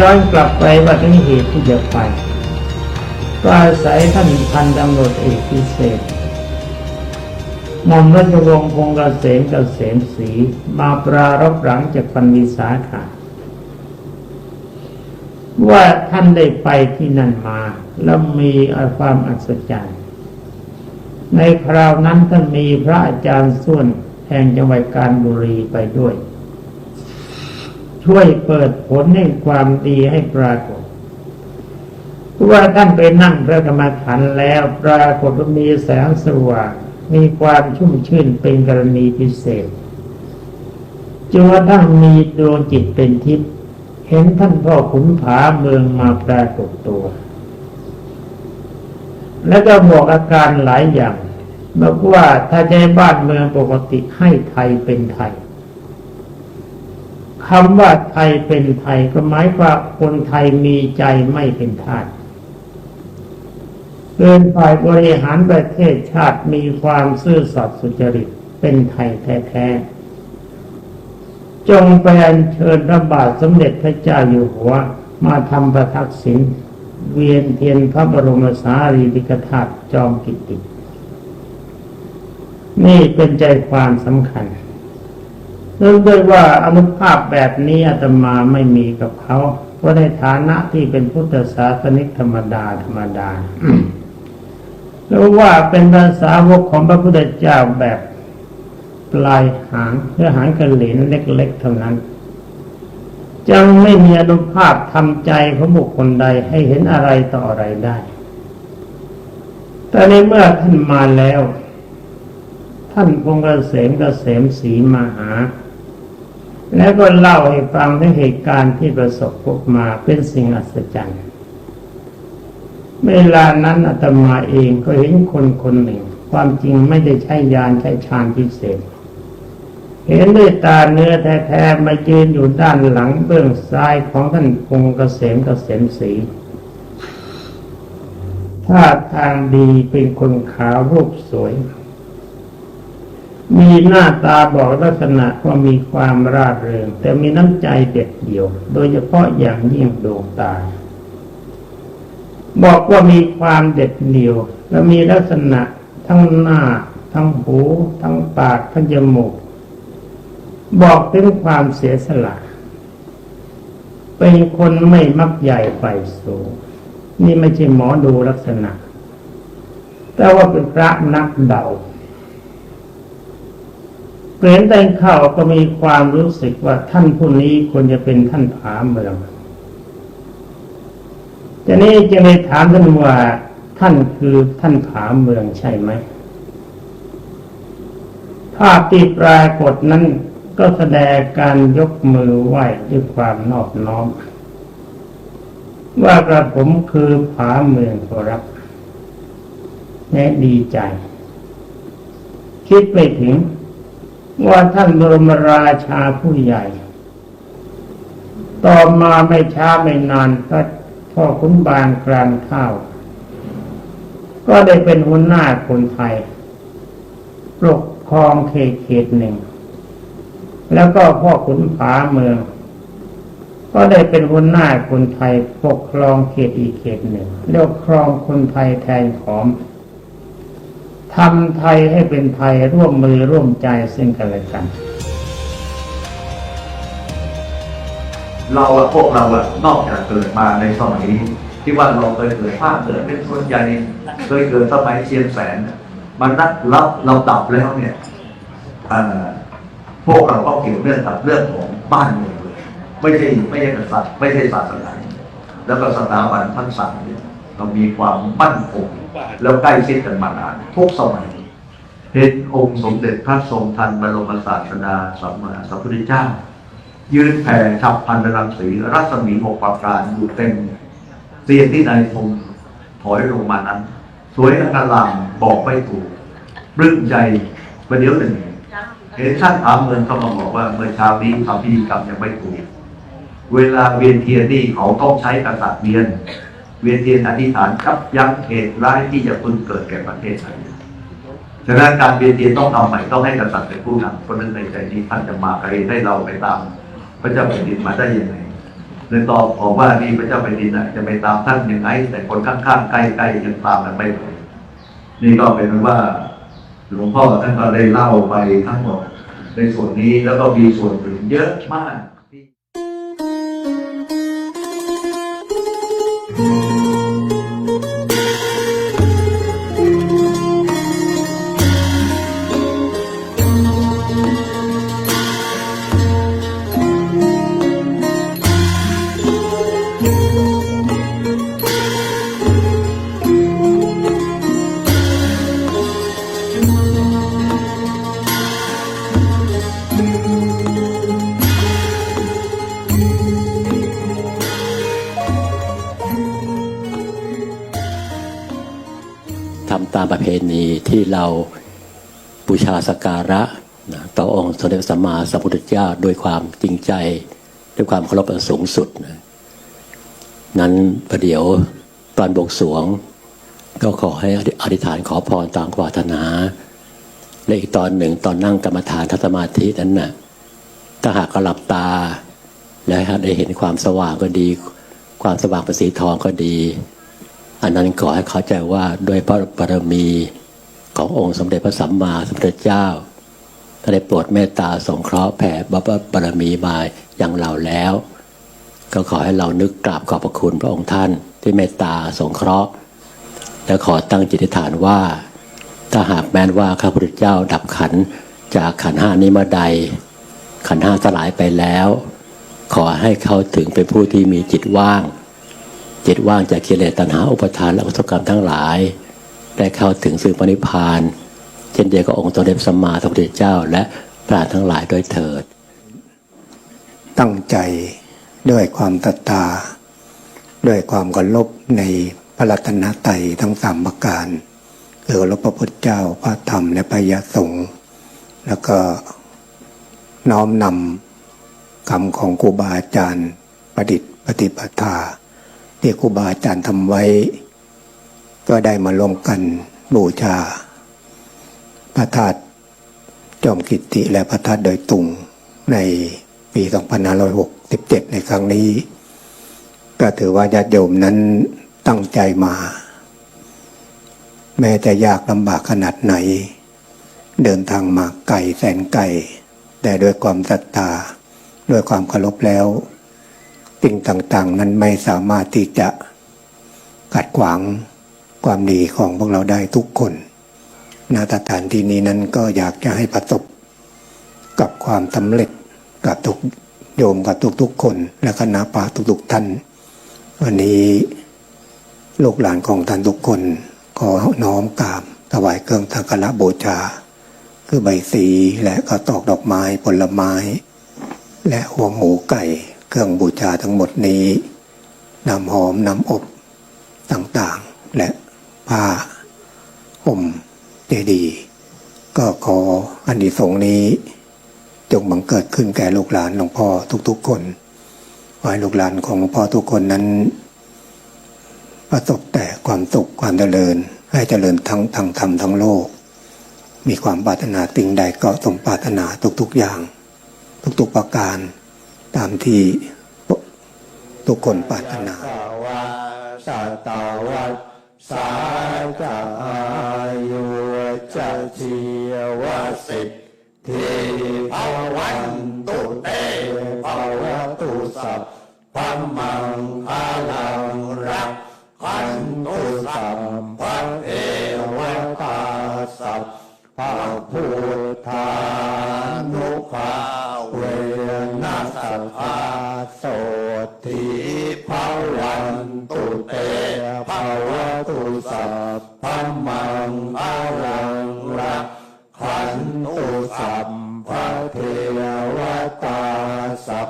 ย้อนกลับไปว่าถึงเหตุที่จะไปก็อาศัยท่านพันตำรวจเอกพิเศษหม่อมราชวงศ์พงษ์เกษมเกษมศรีมาปรารบหลังจากปันวิสาขาว่าท่านได้ไปที่นั่นมา แล้วมีความอัศจรรย์ในคราวนั้นท่านมีพระอาจารย์ส่วนแห่งจังหวัดการบุรีไปด้วย ช่วยเปิดผลให้ความดีให้ปรากฏเพราะว่าท่านไปนั่งพระกรรมฐานแล้วปรากฏมีแสงสว่างมีความชุ่มชื่นเป็นกรณีพิเศษจนว่าท่านมีดวงจิตเป็นทิพย์เห็นท่านพ่อขุนผาเมืองมาปรากฏตัว แล้วก็บอกอาการหลายอย่างบอกว่าถ้าใจบ้านเมืองปกติให้ไทยเป็นไทย คำว่าไทยเป็นไทยก็หมายว่าคนไทยมีใจไม่เป็นทาสเกินฝ่ายบริหารประเทศชาติมีความซื่อสัตย์สุจริตเป็นไทยแท้ๆจงไปอัญเชิญพระบาทสมเด็จพระเจ้าอยู่หัว มาทำประทักษิณเวียนเทียนพระบรมสารีริกธาตุจอมกิตตินี่เป็นใจความสำคัญ นื่องด้วยว่าอนุภาพแบบนี้อาตมาไม่มีกับเขาเพราะในฐานะที่เป็นพุทธศาสนิกธรรมดาธรรมดาแล้วว่าเป็นภาษาวกของพระพุทธเจ้าแบบปลายหางเพื่อหางกระเหลนเล็กๆเท่านั้นจังไม่มีอนุภาพทำใจของบุคคลใดให้เห็นอะไรต่ออะไรได้ แต่ในเมื่อท่านมาแล้ว ท่านพงษ์เกษมเกษมศีมาหา แล้วก็เล่าให้ฟังถึงเหตุการณ์ที่ประสบพบมาเป็นสิ่งอัศจรรย์ เวลานั้นอาตมาเองก็เห็นคนคนหนึ่ง ความจริงไม่ได้ใช้ยานใช้ฌานพิเศษ เห็นด้วยตาเนื้อแท้ๆมายืนอยู่ด้านหลังเบื้องซ้ายของท่านพงษ์เกษมเกษมศรีท่าทางดีเป็นคนขาวรูปสวย มีหน้าตาบอกลักษณะว่ามีความร่าเริง แต่มีน้ำใจเด็ดเดี่ยว โดยเฉพาะอย่างยิ่งดวงตา บอกว่ามีความเด็ดเดี่ยว และมีลักษณะทั้งหน้า ทั้งหู ทั้งปากทั้งจมูกบอกถึงความเสียสละ เป็นคนไม่มักใหญ่ไฟสูง นี่ไม่ใช่หมอดูลักษณะ แต่ว่าเป็นพระนักเดา เปลี่ยนแต่งข้าวก็มีความรู้สึกว่าท่านผู้นี้ควรจะเป็นท่านผาเมืองทีนี้จะไปถามท่านว่าท่านคือท่านผาเมืองใช่ไหมภาพที่ปรากฏนั้นก็แสดงการยกมือไหว้ด้วยความนอบน้อม ว่ากระผมคือผาเมืองขอรับแน่ดีใจ คิดไปถึง ว่าท่านบรมราชาผู้ใหญ่ ต่อมาไม่ช้าไม่นานพระพ่อขุนบางกลางข้าว ก็ได้เป็นหัวหน้าคนไทยปกครองเขตเขตหนึ่ง แล้วก็พ่อขุนผาเมือง ก็ได้เป็นหัวหน้าคนไทยปกครองเขตอีกเขตหนึ่งเรียกครองคนไทยแทนขอม ทำไทยให้เป็นไทยร่วมมือร่วมใจซึ่งกันและกัน เราอะพวกเราอะนอกจากเกิดมาในสมัยที่ว่าเราเคยเกิดภาคเกิดเป็นส่วนใหญ่เคยเกิดสมัยเชียงแสนมันนัดรับเราดับแล้วเนี่ยพวกเราก็เกี่ยวเรื่องกับเรื่องของบ้านเมืองเลยไม่ใช่ไม่ใช่กษัตริย์ไม่ใช่ศาสนาแล้วก็สถาบันทั้งสามเนี่ย เรามีความมั่นคงแล้วใกล้ชิดกันมานาน ทุกสมัยเห็นองค์สมเด็จพระทรงทันบรมศาสดาสัมมาสัมพุทธเจ้า ยืนแผ่ฉับพันรังสีรัศมีหกประการอยู่เต็มเตียงที่นายทงถอยลงมานั้น สวยอลามบอกไม่ถูกปลื้มใจประเดี๋ยวหนึ่งเห็นท่านถามเมืองเขามาบอกว่าเมื่อเช้านี้ทำพิธีกรรมยังไม่ถูก เวลาเวียนเทียนนี่เขาต้องใช้กษัตริย์เวียน เวียนเทียนอธิษฐานครับยั้งเหตุร้ายที่จะพึงเกิดแก่ประเทศไทยฉะนั้นการเวียนเทียนต้องทำใหม่ต้องให้กษัตริย์เป็นผู้นำเพราะนั้นในใจนี้ท่านจะมาไกลให้เราไปตาม พระเจ้าแผ่นดินมาได้ยังไงในตอบบอกว่านี่พระเจ้าแผ่นดินจะไปตามท่านยังไง แต่คนข้างๆใกล้ๆยังตามกันไม่หมดนี่ก็เป็นว่าหลวงพ่อท่านก็ได้เล่าไปทั้งหมดในส่วนนี้แล้วก็มีส่วนอื่นเยอะมากที่ทำตามประเพณีที่เราบูชาสการะนะต่อองค์สมเด็จสัมมาสัมพุทธเจ้าด้วยความจริงใจ ด้วยความเคารพอันสูงสุดนะนั้นประเดี๋ยวตอนบวงสวง ก็ขอให้อธิษฐานขอพรตามความปรารถนา และอีกตอนหนึ่งตอนนั่งกรรมฐานทัศสมาธินั้นน่ะถ้าหากกหลับตา และได้เห็นความสว่างก็ดี ความสว่างเป็นสีทองก็ดี อันนั้นขอให้เข้าใจว่าด้วยพระบารมีขององค์สมเด็จพระสัมมาสัมพุทธเจ้าถ้าได้โปรดเมตตาสงเคราะห์แผ่บารรมีมาอย่างเราแล้ว ก็ขอให้เรานึกกราบขอบพระคุณพระองค์ท่านที่เมตตาสงเคราะห์ และขอตั้งจิติฐานว่า ถ้าหากแม้นว่าข้าพุทธเจ้าดับขันจากขันห้านี้มาใด ขันห้าสลายไปแล้ว ขอให้เข้าถึงเป็นผู้ที่มีจิตว่าง จิตว่างจากกิเลสตัณหาอุปทานและอุทกรรมทั้งหลาย ได้เข้าถึงสื่อปณิพพาน เช่นเดียวกับองค์สมเด็จพสัมมาสัมพุทธเจ้า และพระทั้งหลายโดยเถิด ตั้งใจด้วยความตตา ด้วยความเคารพในพระรัตนตรัยทั้งสามประการคือรพพระพุทธเจ้าพระธรรมและพระยสงฆ์แล้วก็น้อมนำคำของครูบาอาจารย์ประดิษฐ์ปฏิปทา ที่ครูบาอาจารย์ทำไว้ ก็ได้มาลงกันบูชา พระธาตุจอมกิตติและพระธาตุดยตุงในปี2567 ในครั้งนี้ ก็ถือว่าญาติโยมนั้นตั้งใจมา แม้จะยากลำบากขนาดไหน เดินทางมาไกลแสนไกลแต่ด้วยความศรัทธาด้วยความเคารพแล้ว สิ่งต่างๆ นั้นไม่สามารถที่จะขัดขวางความดีของพวกเราได้ทุกคนนาตฐานที่นี้นั้นก็อยากจะให้ประสบกับความสำเร็จกับทุกโยมกับทุกๆคน และคณะปาทุกๆท่าน วันนี้ลูกหลานของท่านทุกคนขอน้อมกราบถวายเครื่องสักระบูชา คือใบสีและก็ตอกดอกไม้ผลไม้ และหัวหมูไก่ เครื่องบูชาทั้งหมดนี้น้ำหอมน้ำอบต่างๆ และผ้าห่มเจดีย์ก็ขออันดีสงนี้ จงบังเกิดขึ้นแก่ลูกหลานหลวงพ่อทุกๆคนขอให้ลูกหลานของหลวงพ่อทุกคนนั้น ประสบแต่ความสุขความเจริญ ให้เจริญทั้งทางธรรมทั้งโลก มีความปรารถนาสิ่งใดก็สมปรารถนาทุกๆอย่าง ทุกๆประการ ตามที่ทุกคนปรารถนาวะสัตวัสสาจาอายุจะชีวสิทธิภาวันตุเตภาวะตุสัพพมังคาลังรักขันตุสัพพะเอวตาสัพพะพุทธา สัพพะเทวตาสัพ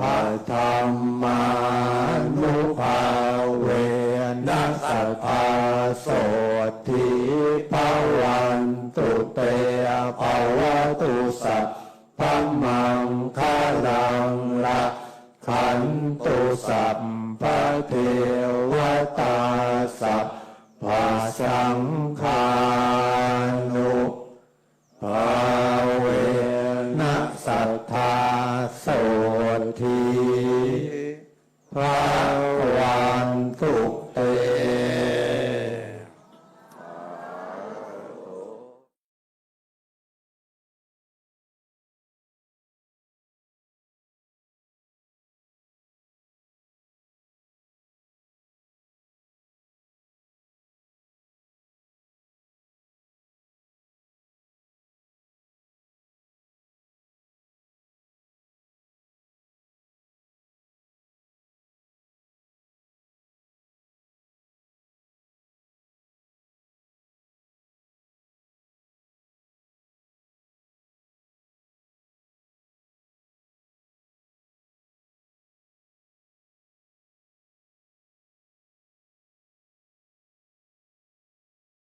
พะธรรมานุภาเวนัสภาโสทิภาวันตุเตภาวตุสัพพมังคาลังละขันตุสัพพะเทว